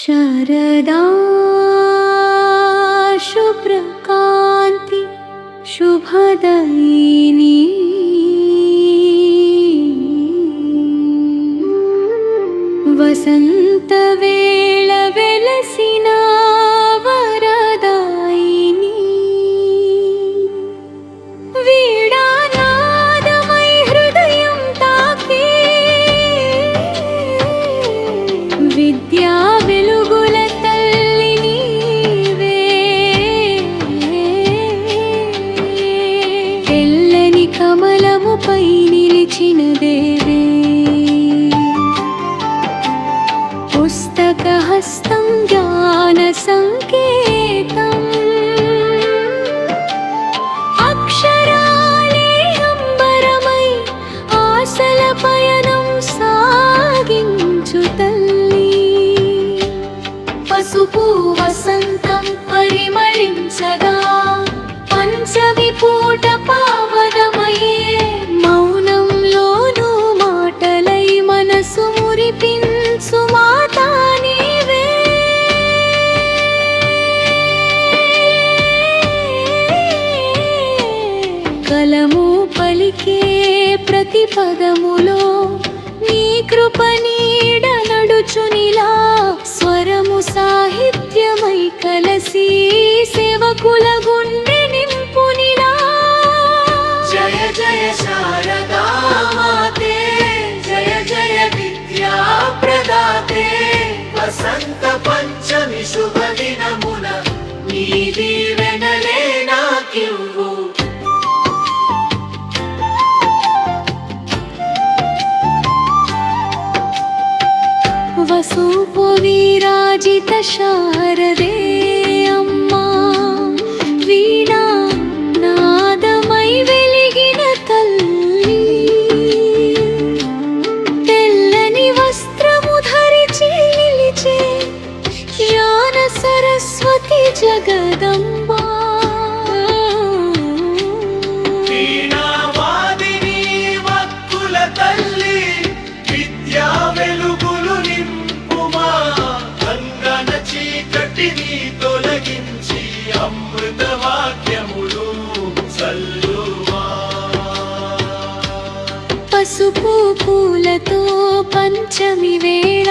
शरदा शुभ्रकान्ति शुभदयिनी। वसन्तवेलवेलसिना పై నిలిచిన దేవే. పుస్తకహస్తం జ్ఞాన సంకేతం. అక్షరాలే అంబరమై ఆశల పయనం సాగించు తల్లి. పసుపు వసంతం పరిమళించగా పంచవి పూట పావ కలము పలికే ప్రతి పదములో నీ కృప నీడ నడుచునిలా స్వరము సాహిత్యమై కలసి సేవకుల గుండె నింపునిలా. జయ జయ శారదా మాతే జయ జయ విద్యా ప్రదాతే. వసంత పంచమి శుభ దినమున నీ దీవెనలే నాకివ్వు. వసూపు విరాజిత శారదే అమ్మా. వీణా నాదమై వెలిగిన తల్లి. తెల్లని వస్త్రము ధరిచి నిలిచే జ్ఞాన సరస్వతి జగదమ్మ పసుపు పూలతో పంచమి వేళ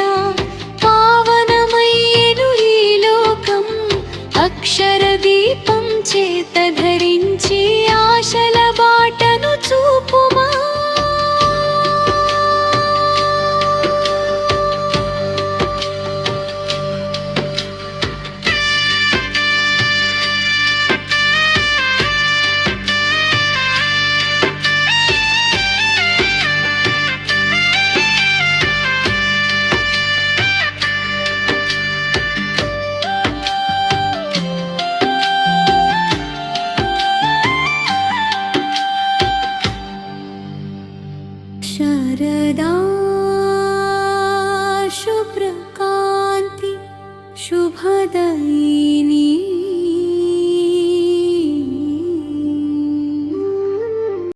शरदा शुभ्रकान्ति शुभदयी।